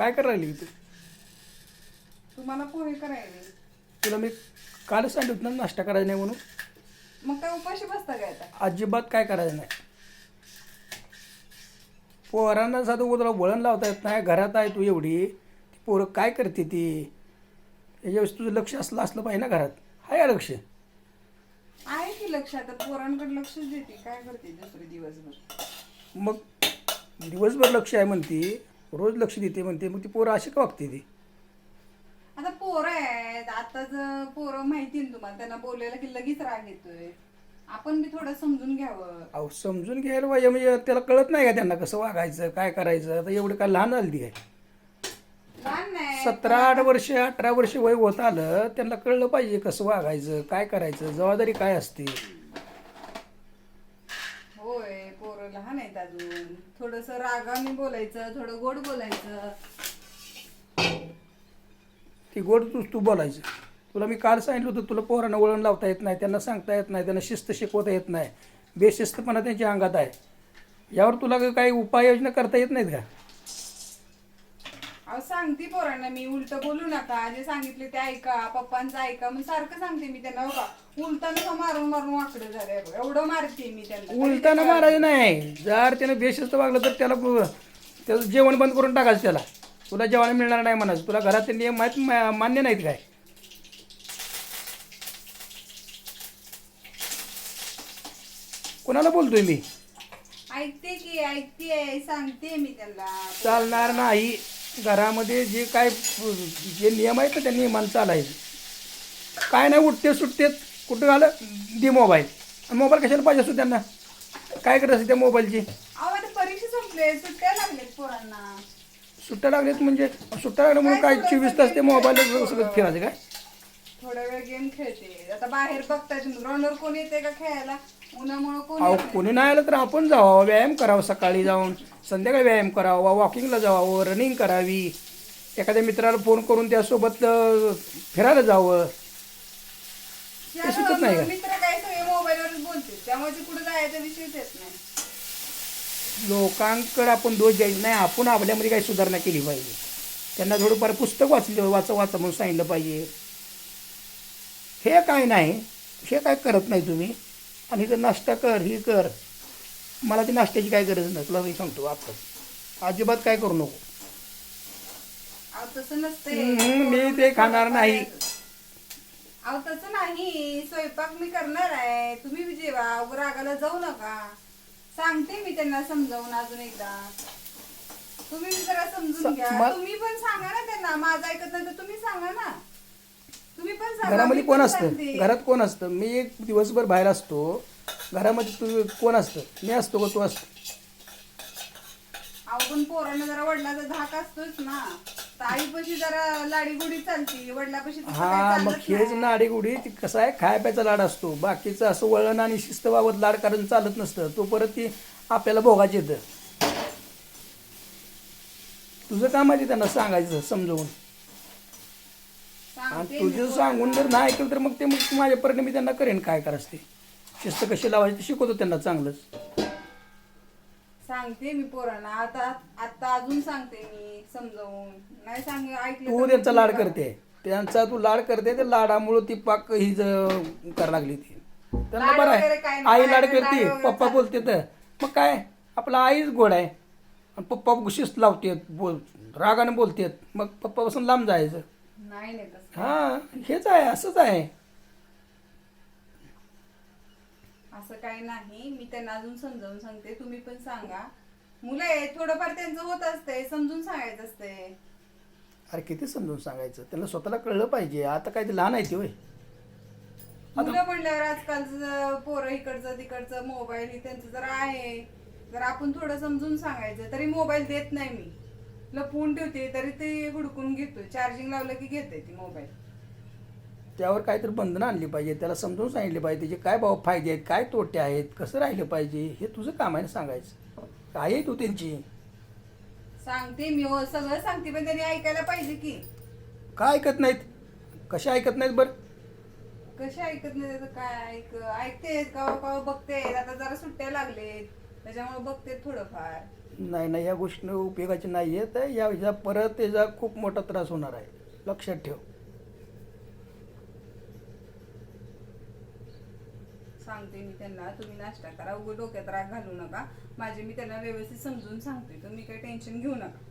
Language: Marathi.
काय करायला तू तुम्हाला पोहे करायले तुला मी कालच सांगितलं ना नाश्ता करायचा नाही म्हणून. मग काय उपाशी बसता काय आता? अजिबात काय करायचं नाही. पोरांना साधं तुला वळण लावता येत नाही घरात आहे तू एवढी. ती पोरं काय करते ती? याच्यावेळेस तुझं लक्ष असलं असलं पाहिजे ना घरात. आहे का लक्ष? आहे की लक्ष आता? पोरांकडे लक्षच देते. काय करते दुसरे दिवसभर? मग दिवसभर लक्ष आहे म्हणते. रोज लक्ष देते म्हणते मग ती पोरं अशी का वागते ती? आता पोरं आहेत आताच पोरं माहिती ना तुम्हाला त्यांना बोलायला की लगेच राग येतोय. आपण बी थोडं समजून घ्यावं. अहो समजून घ्यायला पाहिजे म्हणजे त्याला कळत नाही का त्यांना कसं वागायचं काय करायचं? आता एवढं काय लहान झाली ती काय? लहान नाही सतरा आठ वर्ष अठरा वर्ष वय होत आलं त्यांना कळलं पाहिजे कसं वागायचं काय करायचं जबाबदारी काय असते होय पोरं लहान आहेत अजून. थोडस रागाने बोलायचं थोडं गोड बोलायचं. ती गोड तूच तू बोलायचं. तुला मी काल सांगितलं होतं तुला पोरांना वळण लावता येत नाही त्यांना सांगता येत नाही त्यांना शिस्त शिकवता येत नाही. बेशिस्तपणा त्यांच्या अंगात आहे. यावर तुला काही उपाययोजना करता येत नाहीत का? अहो सांगते पोरांना मी उलट बोलू नका. जे सांगितले ते ऐका पप्पांचं ऐका. मग सारखं सांगते मी त्यांना हो का उलटानं मारून मारून वाकडं झालंय बघ. एवढं मारते मी त्यांना. उलटानं मारायचं नाही. जर त्यानं बेशिस्त वागलं तर त्याला ब- त्याचं जेवण बंद करून टाकायचं त्याला. तुला जेवण मिळणार नाही म्हणायचं. तुला घरात नियम माहीत मा- मान्य नाहीत काय? कोणाला बोलतोय मी? ऐकते की ऐकते सांगते मी त्यांना. चालणार नाही. घरामध्ये जे काय जे नियम आहेत ना त्या नियमानं चालायचं. काय नाही उठते सुटते कुठं झालं दे मोबाईल. आणि मोबाईल कशाला पाहिजे असतो त्यांना? काय करत असते त्या मोबाईलची? परीक्षा संपले सुट्ट्या लागलेत पोरांना. सुट्ट्या लागल्यात म्हणजे सुट्ट्या लागल्यामुळे काय चोवीस तास ते मोबाईल सगळं फिरायचं काय? थोडा वेळ गेम खेळते. आता बाहेर बघताय ग्राउंडवर कोण येते का खेळायला? उन्हामुळे कोण अहो. कोणी नाही आलं तर आपण जावं व्यायाम करावा सकाळी जाऊन. संध्याकाळी व्यायाम करावा वॉकिंगला जावं रनिंग करावी. एखाद्या मित्राला फोन करून त्यासोबत अं, फिरायला जावं. त्या सुचत नाही का? मित्र काय सगळे मोबाईलवरच बोलते त्यामुळे ते कुठे जायचा विषयच येत नाही. लोकांकडे आपण दोष द्यायचे नाही. आपण आपल्यामध्ये काही सुधारणा केली पाहिजे. त्यांना थोडंफार पुस्तक वाचलं वाचा वाचा म्हणून सांगितलं पाहिजे. हे काय नाही. हे काय करत नाही तुम्ही? आणि इथं नाश्ता कर ही कर. मला ती नाश्त्याची काय गरज नाही. तुला मी सांगतो आता. अजिबात काय करू नको. अहो तसं नसते हम्म, मी ते खाणार नाही. अहो तसं नाही. स्वयंपाक मी करणार आहे. तुम्ही बी जेवा. रागाला जाऊ नका. सांगते मी त्यांना समजावून अजून एकदा. तुम्ही बी जरा समजून घ्या. म- तुम्ही पण सांगा ना त्यांना. माझं ऐकत नाही तर तुम्ही सांगा ना. घरामध्ये कोण असतं. घरात कोण असतं? मी एक दिवसभर बाहेर असतो. घरामध्ये तू कोण असतं? मी असतो का तू असतो? अहो पण पोरांना जरा वडिलाचा धाक असतोच ना. ताईपाशी जरा लाडी गुडी चालती. वडिलापाशी तसं हा काही मग चालत हेच नाही. नाडीगुडी ती कसं आहे? खाय प्यायचा लाड असतो. बाकीचं असं वळण आणि शिस्त बाबत लाड कारण चालत नसतं. तो परत ती आपल्याला भोगाच येतं. तुझं काम आहे ते त्यांना सांगायचं समजवून? आणि तुझं. सांगून जर नाही ऐकलं तर मग ते मग माझ्यापर्यंत मी त्यांना करेन काय करायचं ते. शिस्त कशी लावायची ते शिकवतो त्यांना चांगलंच. सांगते मी पोरांना. आता आता अजून सांगते मी समजावून. नाही सांग ऐकलं तू तर त्यांचा मग लाड तुम्ही करते. त्यांचा तू लाड करते ते लाडामुळं ती पाक ही ज- करायला लागली ती. त्यांना लाड बरं वगैरे आहे नाही. आई लाड लाड करते वगैरे पप्पा बोलते तर. मग काय? आपला आईच गोड आहे. आणि पप्पा शिस्त लावते बोल रागाने बोलतेत. मग पप्पापासून लांब जायचं. नाही नाही तसं हा हेच आहे असंच आहे. असं काही नाही मी त्यांना अजून समजावून सांगते. तुम्ही पण सांगा. मुलं आहे थोडंफार त्यांचं होत असते समजून सांगायचं असते अरे किती समजून सांगायचं? त्यांना स्वतःला कळलं पाहिजे. आता काय ते लहान आहे ते होय. मुलं म्हणल्यावर आजकालचं पोरं इकडचं तिकडचं मोबाईल हे त्यांचं जरा आहे. जर आपण थोडं समजून सांगायचं. तरी मोबाईल देत नाही मी. लपवून ठेवते तरी ते हुडकून घेतो चार्जिंग लावलं की घेते ती मोबाईल त्यावर काहीतरी बंधनं आणली पाहिजे त्याला समजून सांगितले पाहिजे त्याचे काय भाव फायदे आहेत काय तोटे आहेत कसं राहिलं पाहिजे हे तुझं काम आहे ना सांगायचं. काय आहे तू त्यांची. सांगते मी हो सगळं सांगते पण त्यांनी ऐकायला पाहिजे की. का ऐकत नाहीत? कशा ऐकत नाहीत बरं? कसे ऐकत नाही त्याचं काय ऐक ऐकतेत कवा कवा बघतेत आता जरा सुट्ट्या लागलेत. त्याच्यामुळे बघते थोडंफार. नाही नाही या गोष्टी उपयोगाची नाही आहे. तर या ह्या परत त्याचा खूप मोठा त्रास होणार आहे. लक्षात ठेव. सांगते मी त्यांना तुम्ही नाश्ता करा. उगं डोक्यात राग घालू नका. माझे मी त्यांना व्यवस्थित समजून सांगते. तुम्ही काही टेन्शन घेऊ नका.